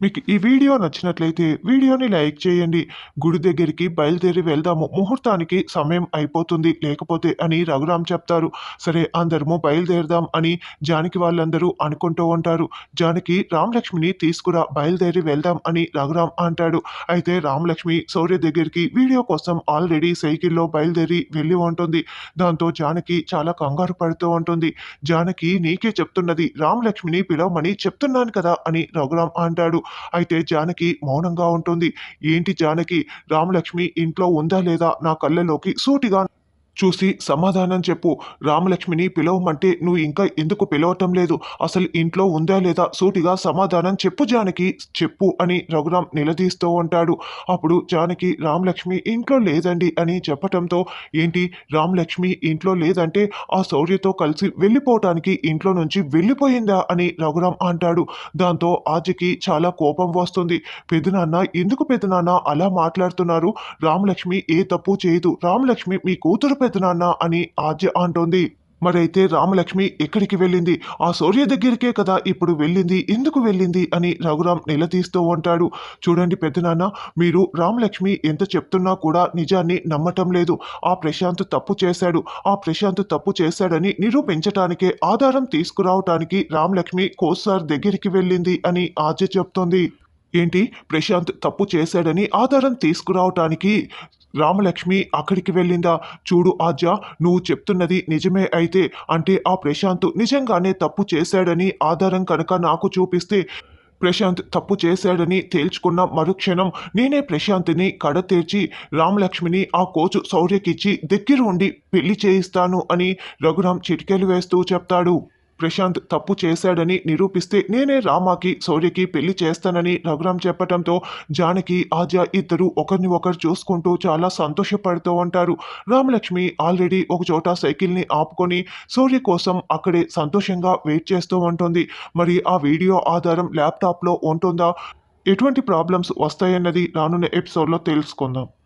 మీకు ఈ వీడియో నచ్చినట్లయితే వీడియోని లైక్ చేయండి. గుడి దగ్గరికి బయలుదేరి వెళ్దాము. ముహూర్తానికి సమయం అయిపోతుంది. లేకపోతే అని రఘురామ్ చెప్తారు. సరే అందరము బయలుదేరదాం అని జానకి వాళ్ళందరూ అనుకుంటూ ఉంటారు. జానకి రామలక్ష్మిని తీసుకురా బయలుదేరి వెళ్దాం అని రఘురామ్ అంటాడు. అయితే రామలక్ష్మి సౌర్య దగ్గరికి వీడియో కోసం ఆల్రెడీ సైకిల్లో బయలుదేరి వెళ్ళి ఉంటుంది. దాంతో జానకి చాలా కంగారు పడుతూ ఉంటుంది. జానకి నీకే చెప్తున్నది రామలక్ష్మిని పిలవమని చెప్తున్నాను కదా అని రఘురామ్ అంటాడు. అయితే జానకి మౌనంగా ఉంటుంది. ఏంటి జానకి? రామలక్ష్మి ఇంట్లో ఉందా లేదా నా కళ్ళలోకి? సూటిగా చూసి సమాధానం చెప్పు. రామలక్ష్మిని పిలవమంటే నువ్వు ఇంకా ఎందుకు పిలవటం లేదు? అసలు ఇంట్లో ఉందా లేదా? సూటిగా సమాధానం చెప్పు జానకి. చెప్పు అని రఘురామ్ నిలదీస్తూ ఉంటాడు. అప్పుడు జానకి రామలక్ష్మి ఇంట్లో లేదండి అని చెప్పటంతో ఏంటి? రామలక్ష్మి ఇంట్లో లేదంటే ఆ శౌర్యతో కలిసి వెళ్ళిపోవటానికి ఇంట్లో నుంచి వెళ్ళిపోయిందా అని రఘురామ్ అంటాడు. దాంతో ఆజకి చాలా కోపం వస్తుంది. పెదనాన్న ఎందుకు పెదనాన్న అలా మాట్లాడుతున్నారు? రామలక్ష్మి ఏ తప్పు చేయదు. రామలక్ష్మి మీ కూతురు పెదనాన్న అని ఆద్య అంటోంది. మరైతే రామలక్ష్మి ఎక్కడికి వెళ్ళింది? ఆ సూర్య దగ్గరికే కదా ఇప్పుడు వెళ్ళింది ఎందుకు వెళ్ళింది అని రఘురామ్ నిలదీస్తూ ఉంటాడు. చూడండి పెద్దనాన్న మీరు రామలక్ష్మి ఎంత చెప్తున్నా కూడా నిజాన్ని నమ్మటం లేదు. ఆ ప్రశాంత్ తప్పు చేశాడు. ఆ ప్రశాంత్ తప్పు చేశాడని నిరూపించటానికే ఆధారం తీసుకురావటానికి రామలక్ష్మి కోసార్ దగ్గరికి వెళ్ళింది అని ఆద్య చెప్తోంది. ఏంటి? ప్రశాంత్ తప్పు చేశాడని ఆధారం తీసుకురావటానికి రామలక్ష్మి అక్కడికి వెళ్ళిందా? చూడు ఆద్య నువ్వు చెప్తున్నది నిజమే అయితే అంటే ఆ ప్రశాంత్ నిజంగానే తప్పు చేశాడని ఆధారం కనుక నాకు చూపిస్తే ప్రశాంత్ తప్పు చేశాడని తేల్చుకున్న మరుక్షణం నేనే ప్రశాంత్ని కడతీర్చి రామలక్ష్మిని ఆ కోచు శౌర్యకిచ్చి దగ్గర ఉండి పెళ్ళి చేయిస్తాను అని రఘురామ్ చిటికెలు వేస్తూ చెప్తాడు. ప్రశాంత్ తప్పు చేశాడని నిరూపిస్తే నేనే రామాకి శౌర్యకి పెళ్ళి చేస్తానని రఘురామ్ చెప్పటంతో జానకి ఆద్య ఇద్దరు ఒకరిని ఒకరు చూసుకుంటూ చాలా సంతోషపడుతూ ఉంటారు. రామలక్ష్మి ఆల్రెడీ ఒక చోట సైకిల్ని ఆపుకొని శౌర్య కోసం అక్కడే సంతోషంగా వెయిట్ చేస్తూ ఉంటుంది. మరి ఆ వీడియో ఆధారం ల్యాప్టాప్లో ఉంటుందా? ఎటువంటి ప్రాబ్లమ్స్ వస్తాయన్నది రానున్న ఎపిసోడ్లో తెలుసుకుందాం.